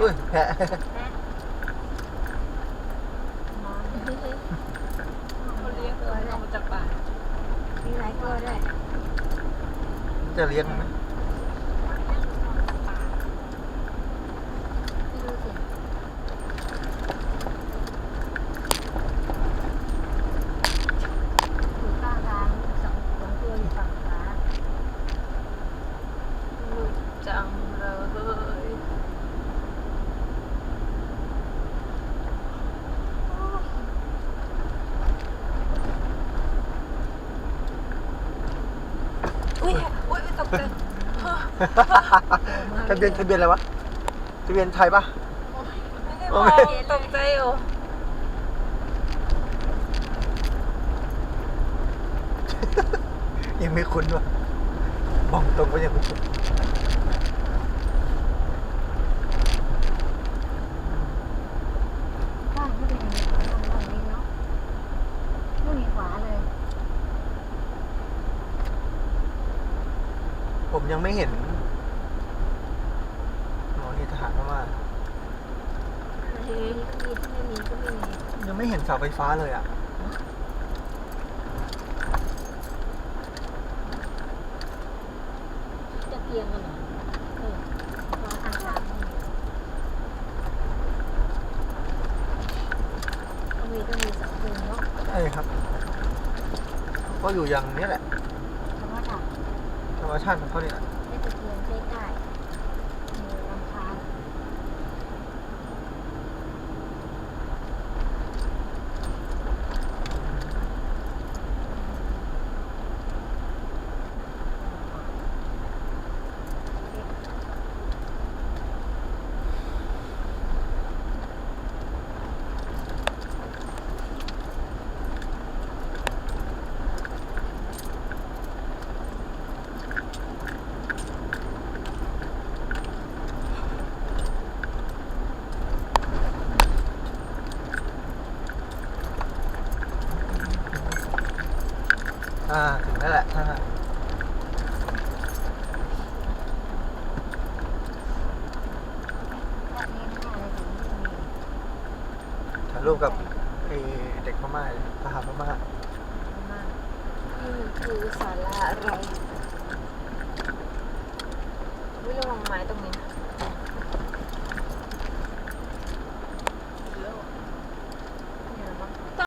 อุ้ยแพะมองดูสิเขาเลี้ยงตัวเอามาจากป่ามีหลายตัวด้วยจะเลี้ยงไหมไม่ดูสิอยู่ข้างทางสองสองตัวอยู่ฝั่งขวา ลูกจังเลย อุ้ยอุ้ยตกใจทะเบียนทะเบียนอะไรวะทะเบียนไทยปะไม่ได้มองตกใจอยู่ยังไม่คุ้นวะมองตรงก็ยังไม่คุ้น ข้างที่เป็นอย่างนี้ข้างตรงนี้เนาะไม่มีขวาเลย ผมยังไม่เห็นอ๋อนี่ทหารพม่ามีก็มีไม่มีก็ไม่มียังไม่เห็นเสาไฟฟ้าเลยอะ จะเกียงกันเหรอเออมาทางขวาก็มีก็มีสองตัวเนาะใช่ครับ ก็อยู่อย่างนี้แหละธรรมชาติธรรมชาติของเขาเนี่ยได้ตะเกี ยงใช้ได้มีลำคาญ อ่า ถึงแล้วแหละถ่ายรูปกับไอ้เด็กพม่าทหารพม่านี่คือศาลาอะไรไม่ระวังไม้ตรงนี้นะ